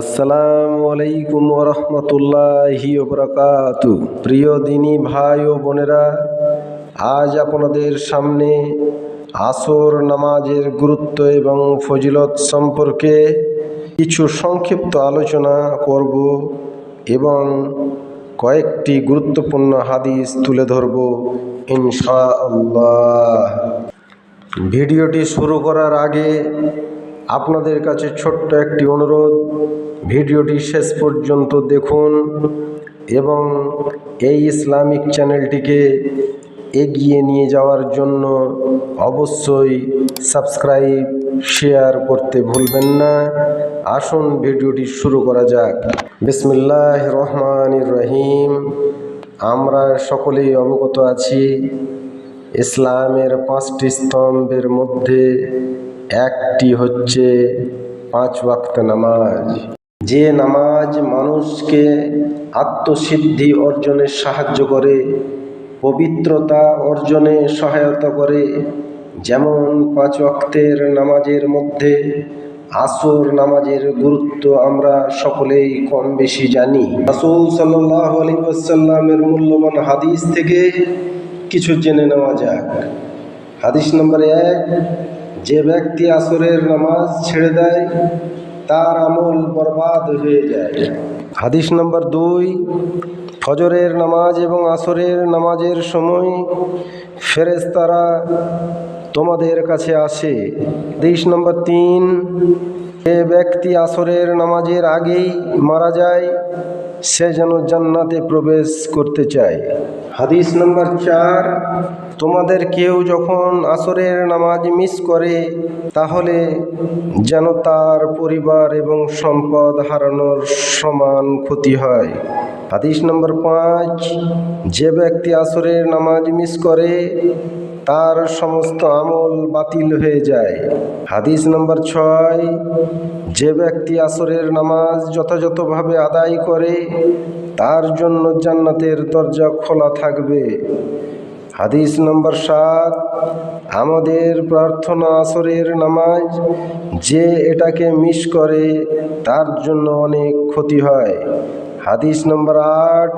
আসসালামু আলাইকুম রহমতুল্লাহি বরকাতু। প্রিয় দিনী ভাই ও বোনেরা, আজ আপনাদের সামনে আসর নামাজের গুরুত্ব এবং ফজিলত সম্পর্কে কিছু সংক্ষিপ্ত আলোচনা করব এবং কয়েকটি গুরুত্বপূর্ণ হাদিস তুলে ধরব ইনশাআল্লাহ। ভিডিওটি শুরু করার আগে আপনাদের কাছে ছোট্ট একটি অনুরোধ, ভিডিওটি শেষ পর্যন্ত দেখুন এবং এই ইসলামিক চ্যানেলটিকে এগিয়ে নিয়ে যাওয়ার জন্য অবশ্যই সাবস্ক্রাইব, শেয়ার করতে ভুলবেন না। আসুন ভিডিওটি শুরু করা যাক। বিসমিল্লাহ রহমানির রহিম। আমরা সকলেই অবগত আছি ইসলামের পাঁচটি স্তম্ভের মধ্যে একটি হচ্ছে পাঁচ ওয়াক্ত নামাজ। যে নামাজ মানুষকে আত্মসিদ্ধি অর্জনে সাহায্য করে, পবিত্রতা অর্জনে সহায়তা করে, যেমন পাঁচ ওয়াক্তের নামাজের মধ্যে আসর নামাজের গুরুত্ব আমরা সকলেই কম বেশি জানি। আলাইহি ওয়াসাল্লামের মূল্যবান হাদিস থেকে কিছু জেনে নেওয়া যাক। হাদিস নম্বর এক যে ব্যক্তি আসরের নামাজ ছেড়ে দেয়, তার আমল বরবাদ হয়ে যায়। হাদিস নম্বর দুই, ফজরের নামাজ এবং আসরের নামাজের সময় ফেরেশতারা তোমাদের কাছে আসে। হাদিস নম্বর তিন, যে ব্যক্তি আসরের নামাজের আগেই মারা যায়, সে যেন জান্নাতে প্রবেশ করতে চায়। হাদিস নম্বর চার, তোমাদের কেউ যখন আসরের নামাজ মিস করে, তাহলে যেন তার পরিবার এবং সম্পদ হারানোর সমান ক্ষতি হয়। হাদিস নম্বর পাঁচ, যে ব্যক্তি আসরের নামাজ মিস করে তার সমস্ত আমল বাতিল হয়ে যায়। হাদিস নম্বর ছয়, যে ব্যক্তি আসরের নামাজ যথাযথভাবে আদায় করে, তার জন্য জান্নাতের দরজা খোলা থাকবে। হাদিস নম্বর সাত, আমাদের প্রার্থনা আসরের নামাজ যে এটাকে মিস করে, তার জন্য অনেক ক্ষতি হয়। হাদিস নম্বর আট,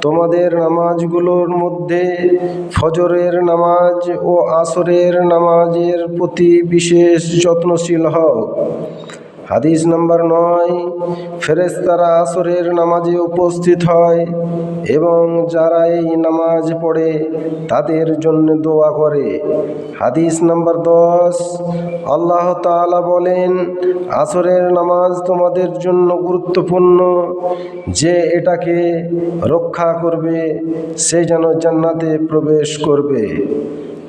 তোমাদের নামাজগুলোর মধ্যে ফজরের নামাজ ও আসরের নামাজের প্রতি বিশেষ যত্নশীল হও। হাদিস নম্বর নয় ফেরেস্তারা আসরের নামাজে উপস্থিত হয় এবং যারা এই নামাজ পড়ে তাদের জন্য দোয়া করে। হাদিস নম্বর দশ, আল্লাহ তাআলা বলেন, আসরের নামাজ তোমাদের জন্য গুরুত্বপূর্ণ, যে এটাকে রক্ষা করবে, সে যেন জান্নাতে প্রবেশ করবে।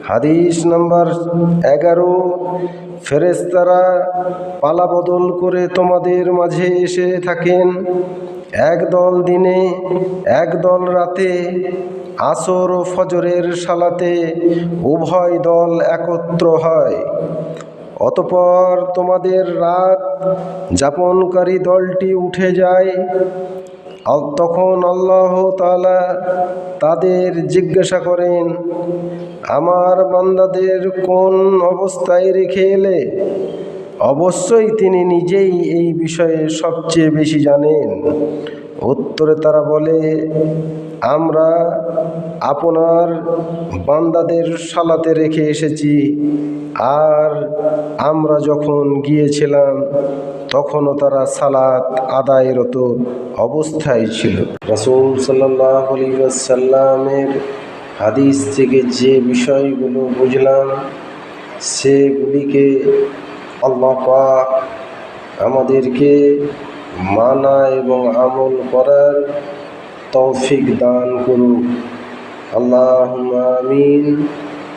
হাদিস নাম্বার এগারো। ফেরেস্তারা পালা বদল করে তোমাদের মাঝে এসে থাকেন। এক দল দিনে, এক দল রাতে, আসর ও ফজরের সালাতে উভয় দল একত্র হয়। অতপর তোমাদের রাত যাপনকারী দলটি উঠে যায়। তখন আল্লাহ তাআলা তাদের জিজ্ঞাসা করেন, আমার বান্দাদের কোন অবস্থায় রেখে এলে? অবশ্যই তিনি নিজেই এই বিষয়ে সবচেয়ে বেশি জানেন। উত্তরে তারা বলে, আমরা আপনার বান্দাদের সালাতে রেখে এসেছি। আর আমরা যখন গিয়েছিলাম, তখনও তারা সালাত আদায়রত অবস্থায় ছিল। রাসূল সাল্লাহ সাল্লামের হাদিস থেকে যে বিষয়গুলো বুঝলাম, সেগুলিকে আল্লাহ পাক আমাদেরকে মানা এবং আমল করার তৌফিক দান করুক। আল্লাহ আমিন।